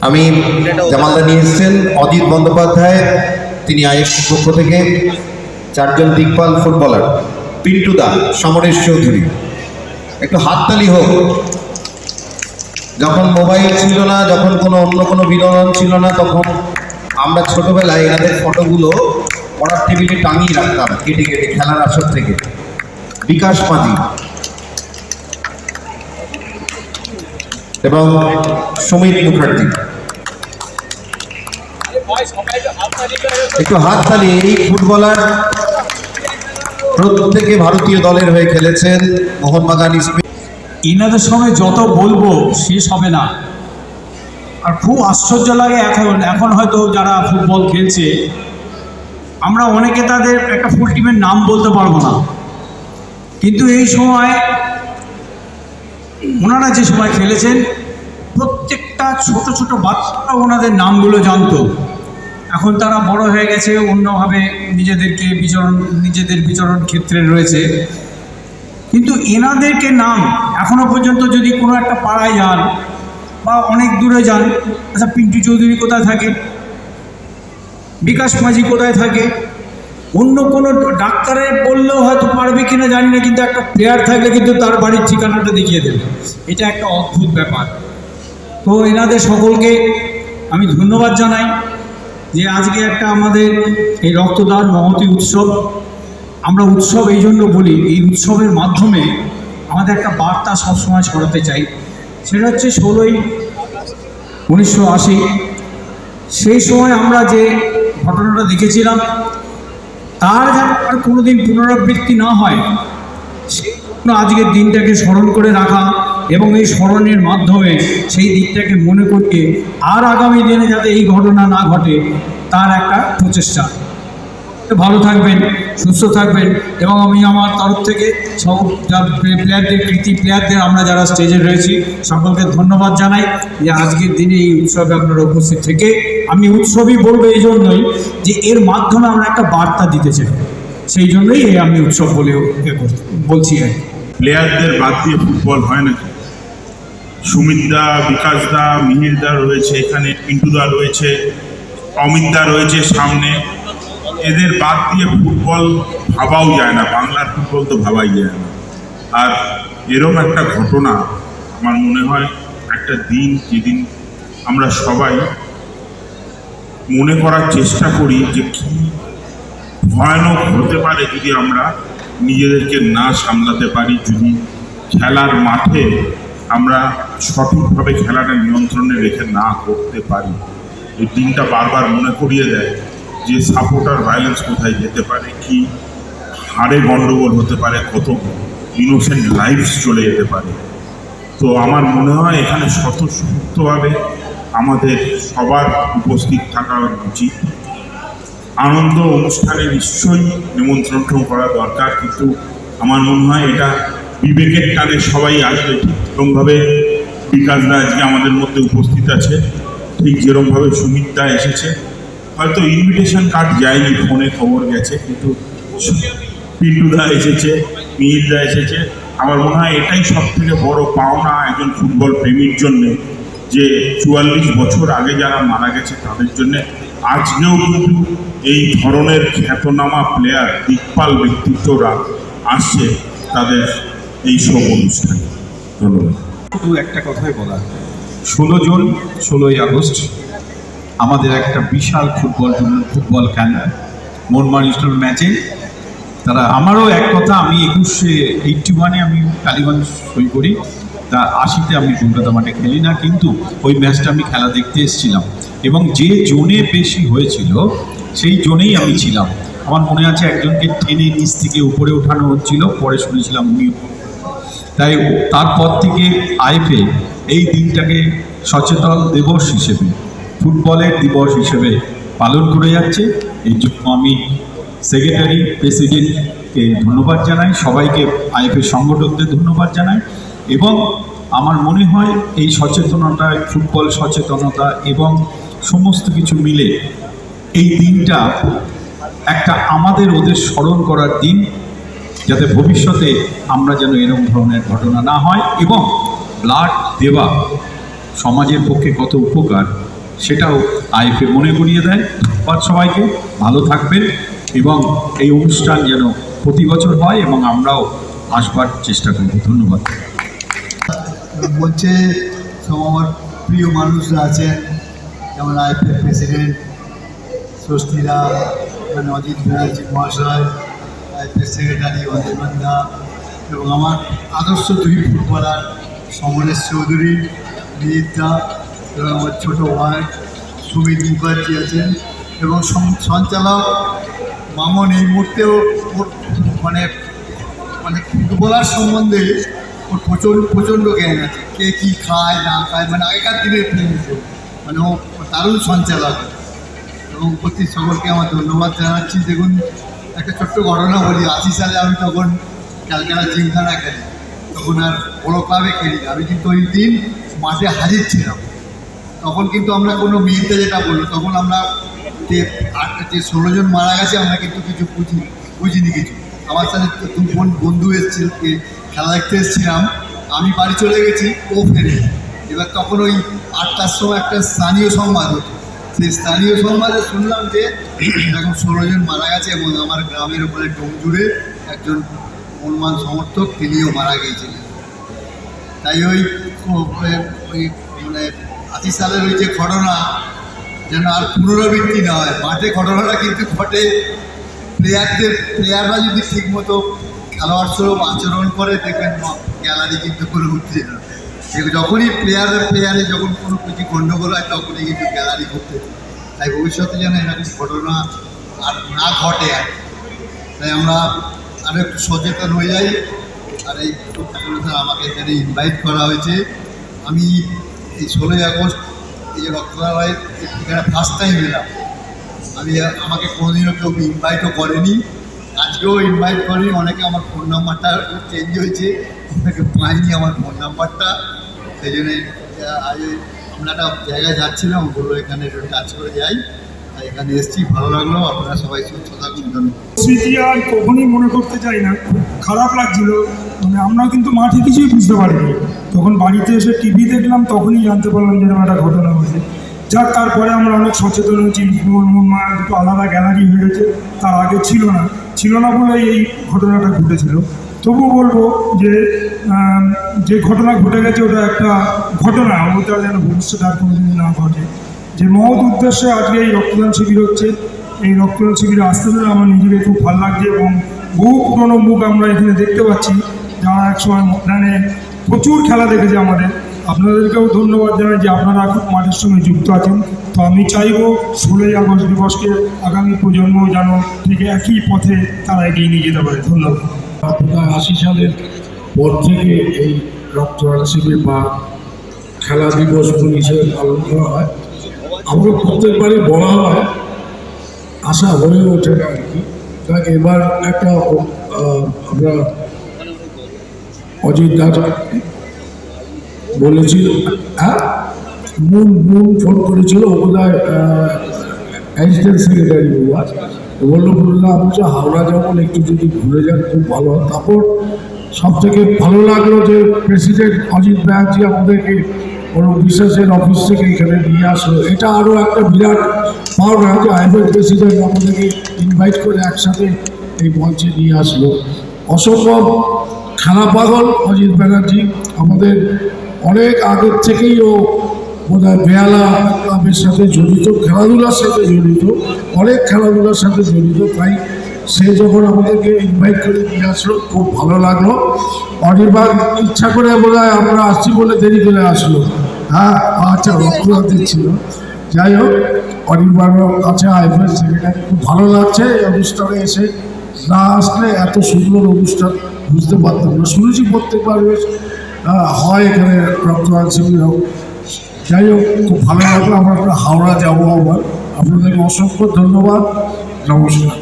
আমি জামালদা নিয়ে এসেছেন, অজিত বন্দ্যোপাধ্যায়, তিনি আইএফ পক্ষ থেকে, চারজন দিকপাল ফুটবলার, পিন্টু দা, সমরেশ চৌধুরী। একটু হাততালি হোক। যখন মোবাইল ছিল না, যখন কোনো অন্য কোনো বিনোদন ছিল না, তখন আমরা ছোটবেলায় এনাদের ফটোগুলো পড়ার টেবিলে টাঙিয়ে রাখতাম, কেটে কেটে খেলার আসর থেকে। বিকাশ মাঝি। এবং সমীর মুখার্জি। একটু হাত তালি এই ফুটবলার প্রত্যেকে ভারতীয় দলের হয়ে খেলেছেন মোহনবাগান ইস্ট এনাদের সঙ্গে যত বলব, শেষ হবে না। আর খুব আশ্চর্য লাগে এখন এখন হয়তো যারা ফুটবল খেলছে, আমরা অনেকে তাদের একটা ফুল টিমের নাম বলতে পারব না। কিন্তু এই সময়, ওনারা যে সময় খেলেছেন, প্রত্যেকটা ছোট ছোট বাচ্চারা ওনাদের নামগুলো জানতো। এখন তারা বড় হয়ে গেছে, অন্যভাবে নিজেদেরকে বিচরণ, নিজেদের বিচরণ ক্ষেত্রে রয়েছে। কিন্তু এনাদেরকে নাম এখনও পর্যন্ত যদি কোনো একটা পাড়ায় যান বা অনেক দূরে যান আচ্ছা পিন্টু চৌধুরী কোথায় থাকে? বিকাশ মাঝি কোথায় থাকে? অন্য কোনো ডাক্তারে বললেও হয়তো পারবে কিনা জানি না, কিন্তু একটা প্লেয়ার থাকলে কিন্তু তার বাড়ির ঠিকানাটা দেখিয়ে দেবে। এটা একটা অদ্ভুত ব্যাপার। তো এনাদের সকলকে আমি ধন্যবাদ জানাই। যে আজকে একটা আমাদের এই রক্তদান মহতি উৎসব, আমরা উৎসব এই জন্য বলি, এই উৎসবের মাধ্যমে আমাদের একটা বার্তা সবসময় ছড়াতে চাই। সেটা হচ্ছে ষোলোই উনিশশো আশি। সেই সময় আমরা যে ঘটনাটা দেখেছিলাম, তার যেন আর কোনোদিন পুনরাবৃত্তি না হয়, সেই জন্য আজকের দিনটাকে স্মরণ করে রাখা এবং এই স্মরণের মাধ্যমে সেই দিকটাকে মনে করিয়ে আর আগামী দিনে যাতে এই ঘটনা না ঘটে, তার একটা প্রচেষ্টা। ভালো থাকবেন, সুস্থ থাকবেন এবং আমি আমার তরফ থেকে সব প্লেয়ারদের, কৃতি প্লেয়ারদের আমরা যারা স্টেজে রয়েছি, সকলকে ধন্যবাদ জানাই যে আজকের দিনে এই উৎসবে আপনারা উপস্থিত থেকে। আমি উৎসবই বলব এই জন্যই যে এর মাধ্যমে আমরা একটা বার্তা দিতে চাই। সেই জন্যই আমি উৎসব বলে এ করছি- বলছি আর। প্লেয়ারদের বাদ দিয়ে ফুটবল হয় না সুমিত দা বিকাশ দা মিহির দা রয়েছে এখানে পিন্টু দা রয়েছে অমিত দা রয়েছে সামনে। এদের বাদ দিয়ে ফুটবল ভাবাও যায় না, বাংলার ফুটবল তো ভাবাই যায় না। আর এরকম একটা ঘটনা আমার মনে হয় একটা দিন, যেদিন আমরা সবাই মনে করার চেষ্টা করি যে কী ভয়ানক হতে পারে যদি আমরা নিজেদেরকে না সামলাতে পারি, যদি খেলার মাঠে আমরা সঠিকভাবে খেলাটা নিয়ন্ত্রণে রেখে না করতে পারি। এই দিনটা বারবার মনে করিয়ে দেয় যে সাপোর্টার ভায়োলেন্স কোথায় যেতে পারে, কি হাড়ে গণ্ডগোল হতে পারে, কত ইনোসেন্ট লাইফস চলে যেতে পারে। তো আমার মনে হয় এখানে স্বতঃস্ফূর্তভাবে আমাদের সবার উপস্থিত থাকা উচিত। আনন্দ অনুষ্ঠানে নিশ্চয়ই নিমন্ত্রণ করা দরকার, কিন্তু আমার মনে হয় এটা বিবেকের টানে সবাই আসবে ঠিক যেরকমভাবে বিকাশ দা আজকে আমাদের মধ্যে উপস্থিত আছে, ঠিক যেরকমভাবে সুমিত দা এসেছে। হয়তো ইনভিটেশন কার্ড যায়নি ফোনে খবর গেছে, কিন্তু পিন্টু দা এসেছে, মিহির দা এসেছে। আমার মনে হয় এটাই সব থেকে বড় পাওনা একজন ফুটবল প্রেমীর জন্যে, যে চুয়াল্লিশ বছর আগে যারা মারা গেছে তাদের জন্য আজকেও কিন্তু এই ধরনের খ্যাতনামা প্লেয়ার দিকপাল ব্যক্তিত্বরা আসছে তাদের এই সব অনুষ্ঠানে। ধন্যবাদ। শুধু একটা কথাই বলা ষোলো জুন ষোলোই আগস্ট আমাদের একটা বিশাল ফুটবল ফুটবল খেলা। মনমান ইস্টল ম্যাচে। তারা আমারও এক কথা আমি একুশে এইটটি ওয়ানে আমি কালীগঞ্জ সই করি। তা আশিতে আমি কলকাতা মাঠে খেলি না কিন্তু ওই ম্যাচটা আমি খেলা দেখতে এসেছিলাম। এবং যে জোনে বেশি হয়েছিল সেই জোনেই আমি ছিলাম। আমার মনে আছে একজনকে টেনে নিচ থেকে উপরে ওঠানো হচ্ছিল পরে শুনেছিলাম উনি তাই তারপর থেকে আইপে এই দিনটাকে সচেতন দিবস হিসেবে, ফুটবলের দিবস হিসেবে পালন করে যাচ্ছে। এই জন্য আমি সেক্রেটারি, প্রেসিডেন্টকে ধন্যবাদ জানাই, সবাইকে আইপের সংগঠকদের ধন্যবাদ জানাই এবং আমার মনে হয় এই সচেতনতা, ফুটবল সচেতনতা এবং সমস্ত কিছু মিলে এই দিনটা একটা আমাদের ওদের স্মরণ করার দিন। যাতে ভবিষ্যতে আমরা যেন এরকম ধরনের ঘটনা না হয় এবং ব্লাড দেওয়া সমাজের পক্ষে কত উপকার সেটাও আইএফএ মনে করিয়ে দেয়। ধন্যবাদ সবাইকে, ভালো থাকবেন এবং এই অনুষ্ঠান যেন প্রতি বছর হয় এবং আমরাও আসবার চেষ্টা করব। ধন্যবাদ। বলছে সব আমার প্রিয় মানুষরা আছেন, যেমন আইপিএল প্রেসিডেন্ট স্বস্তিরা মানে অজিত মহাশয় সেক্রেটারি অজয় বান্ধা এবং আমার আদর্শ দুই ফুটবলার সমরেশ চৌধুরী বিদ্যা এবং আমার ছোটো ভাই সুমিত মুখার্জি আছেন এবং সঞ্চালক মামন এই মুহূর্তেও ওর মানে মানে ফুটবলার সম্বন্ধে ওর প্রচণ্ড প্রচণ্ড জ্ঞান আছে। কে কী খায়, না খায় মানে আগেকার দিনের প্রেমিক মানে ও দারুণ সঞ্চালক। এবং প্রতি সকলকে আমার ধন্যবাদ জানাচ্ছি। দেখুন একটা ছোট্ট ঘটনা বলি। আশি সালে আমি তখন ক্যালকাটা জিমখানা খেলি। তখন আর বড়ো ক্লাবে খেলি আমি কিন্তু ওই দিন মাঠে হাজির ছিলাম। তখন কিন্তু আমরা কোনো মেয়েতে যেটা বলল তখন আমরা যে আট- যে ষোলো জন মারা গেছে, আমরা কিন্তু কিছু বুঝি, বুঝিনি কিছু। আমার সাথে দু বোন, বন্ধু এসেছিল খেলা দেখতে এসেছিলাম। আমি বাড়ি চলে গেছি, ও ফেরে এবার তখন ওই আটটার সময় একটা স্থানীয় সংবাদ হতো। সেই স্থানীয় সংবাদে শুনলাম যে এরকম ষোলো জন মারা গেছে এবং আমার গ্রামের উপরে ডোমজুড়ে একজন হনুমান সমর্থক তিনিও মারা গিয়েছিলেন। তাই ওই ওই- মানে আশি সালের ওই যে ঘটনা যেন আর পুনরাবৃত্তি না হয়। মাঠে ঘটনাটা কিন্তু ঘটে। প্লেয়ারদের, প্লেয়াররা যদি ঠিকমতো খেলোয়াড় স্বরূপ আচরণ করে, দেখবেন গ্যালারি কিন্তু করে উঠছে না যখনই প্লেয়ার প্লেয়ারে যখন কোনো কিছু গণ্ডগোল হয় তখনই কিন্তু গ্যালারি করতে তাই ভবিষ্যতে যেন এরকম ঘটনা আর না ঘটে আর তাই আমরা আরও একটু সচেতন হয়ে যাই। আর এই আমাকে এখানে ইনভাইট করা হয়েছে। আমি এই ষোলোই আগস্ট এই যে রক্তদান এখানে ফার্স্ট টাইম এলাম। আমি আমাকে কোনোদিনও কেউ ইনভাইটও করেনি। আজকেও ইনভাইট করেনি। অনেকে আমার ফোন নাম্বারটা চেঞ্জ হয়েছে। অনেকে পাইনি আমার ফোন নাম্বারটা সেই জন্য আজ আমরা একটা জায়গায় যাচ্ছিলাম, বলল এখানে একটু কাজ করে যাই। এখানে এসেছি, ভালো লাগল, আপনারা সবাই সুস্থ থাকুন, ধন্যবাদ। স্মৃতি আর কখনই মনে করতে চাই না, খারাপ লাগছিল মানে আমরা কিন্তু মাঠে কিছুই বুঝতে পারিনি। তখন বাড়িতে এসে টিভি দেখলাম, তখনই জানতে পারলাম যে একটা ঘটনা হয়েছে। যাক, তারপরে আমরা অনেক সচেতন হয়েছি মা, দুটো আলাদা গ্যালারি হয়ে গেছে, তার আগে ছিল না। ছিল না বলে এই ঘটনাটা ঘটেছিল। তবুও বলব যে যে ঘটনা ঘটে গেছে ওটা একটা ঘটনা ওটা যেন ভবিষ্যতে আর কোনোদিন না ঘটে। যে মহৎ উদ্দেশ্যে আজকে এই রক্তদান শিবির হচ্ছে, এই রক্তদান শিবিরে আসতে পেরে আমার নিজেকে খুব ভালো লাগছে এবং বহু পুরনো মুখ আমরা এখানে দেখতে পাচ্ছি, যারা একসময় ময়দানে প্রচুর খেলা দেখেছে আমাদের। আপনাদেরকেও ধন্যবাদ জানাই যে আপনারা খুব মাঠের সঙ্গে যুক্ত আছেন। তো আমি চাইব ষোলোই আগস্ট দিবসকে আগামী প্রজন্ম যেন ঠিক একই পথে তারা এগিয়ে নিয়ে যেতে পারে। ধন্যবাদ। আশি সালের পর থেকে এই রক্তদান শিবির বা খেলা দিবস হিসেবে পালন করা হয়। আমরা প্রত্যেকবারই বলা হয়, আশা হয়ে ওঠে না আর কি। এবার একটা আমরা অজিত দাদা বলেছিল হ্যাঁ? মুন মুন ফোন করেছিল ওগুলায় অ্যাসিস্ট্যান্ট সেক্রেটারি বাবা বলল বললাম যে হাওড়া যেমন একটু যদি ঘুরে যান, খুব ভালো তারপর সব থেকে ভালো লাগল যে প্রেসিডেন্ট অজিত ব্যানার্জি আমাদেরকে কোনো বিশেষের অফিস থেকে এখানে নিয়ে আসলো। এটা আরও একটা বিরাট পাওনা যে আইএফএল প্রেসিডেন্ট আমাদেরকে ইনভাইট করে একসাথে এই মঞ্চে নিয়ে আসলো। অসম্ভব খেলা পাগল অজিত ব্যানার্জি। আমাদের অনেক আগের থেকেই ও বোধহয় বেহালা ক্লাবের সাথে জড়িত, খেলাধুলার সাথে জড়িত, অনেক খেলাধুলার সাথে জড়িত। তাই সে যখন আমাদেরকে ইনভাইট করে নিয়ে আসলো, খুব ভালো লাগল। অনির্বাণ, ইচ্ছা করে বোধ আমরা আসছি বলে দেরি করে আসলো। হ্যাঁ আচ্ছা রক্তদান ছিল। যাই হোক, অনির্বাণ কাছে আইফেল সেক্রেটারি খুব ভালো লাগছে এই অনুষ্ঠানে এসে। না আসলে এত সুন্দর অনুষ্ঠান, বুঝতে পারতাম না। শুনেছি প্রত্যেকবার হয় এখানে রক্তদান শিবির হোক। যাই হোক খুব ভালো লাগল। আমরা হাওড়া যাব আবার। আপনাদের অসংখ্য ধন্যবাদ। নমস্কার।